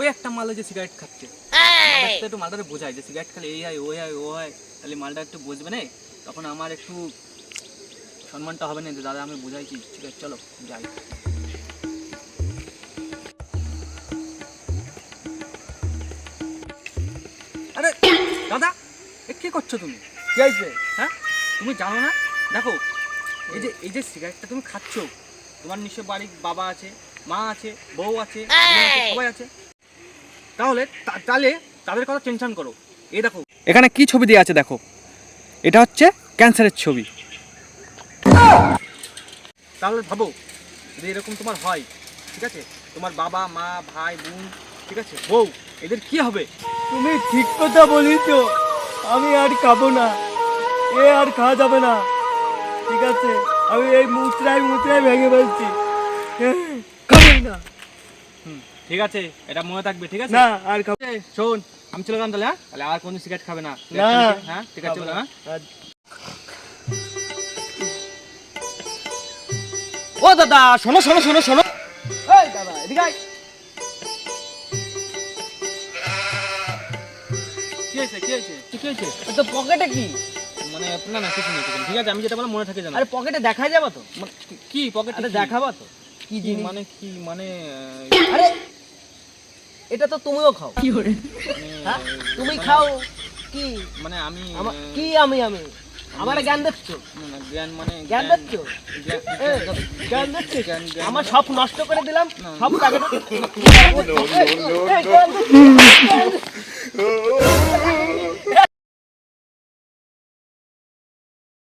ওই একটা মালে যে সিগারেট খাচ্ছে। একটু মালটারে বোঝায় যে সিগারেট খেলে এই হয় ওই হয় ও হয় তাহলে মালটা একটু বুঝবে না? তখন আমার একটু সম্মানটা হবে না যে দাদা আমি বুঝাইছি ঠিক আছে চলো যাই। আরে দাদা এ কি করছ তুমি? কি হয়েছে? হ্যাঁ? তুমি জানো না? দেখো এই যে এই যে সিগারেটটা তুমি খাচ্ছ তোমার নিশ্চয় বাড়ির বাবা আছে মা আছে বউ আছে, সবাই আছে। তাহলে তা- তাহলে তাদের কথা টেনশন করো। এই দেখো। এখানে কি ছবি দেওয়া আছে দেখো? এটা হচ্ছে ক্যান্সারের ছবি। তাহলে ভাবো যদি এরকম তোমার হয় ঠিক আছে? তোমার বাবা মা ভাই বোন ঠিক আছে? বউ এদের কি হবে? তুমি ঠিক কথা বলিস আমি আর খাব না। এ আর খাওয়া যাবে না। ঠিক আছে? আমি এই মুচড়াই মুচড়াই ভেঙে ফেলছি। খাব না। ঠিক আছে এটা মনে থাকবে ঠিক আছে? না আর খাব শোন আমি চলে গেলাম তাহলে হ্যাঁ? তাহলে আর কোনো সিগারেট খাবে না। হ্যাঁ? ঠিক আছে বলে, হ্যাঁ? ও দাদা শোনো শোনো শোনো শোনো। এই দাদা এদিকে আয়। কি হয়েছে কি হয়েছে? কি হয়েছে? তো পকেটে কি? মানে না না কিছু নেই ঠিক আছে আমি যেটা বলে মনে থাকে জানো আরে পকেটে দেখা যাবে তো? মানে কি- পকেট দেখাবা তো। কি জিনিস? মানে কি? মানে আরে এটা তো তুমিও খাও। কি করে? তুমি মানে- খাও কি? মানে আমি কি আমি আমি? আমার জ্ঞান দিচ্ছ না, না, জ্ঞান মানে জ্ঞান দিচ্ছ জ্ঞান- দেখছ? জ্ঞান দিচ্ছ আমার সব নষ্ট করে দিলাম না। সব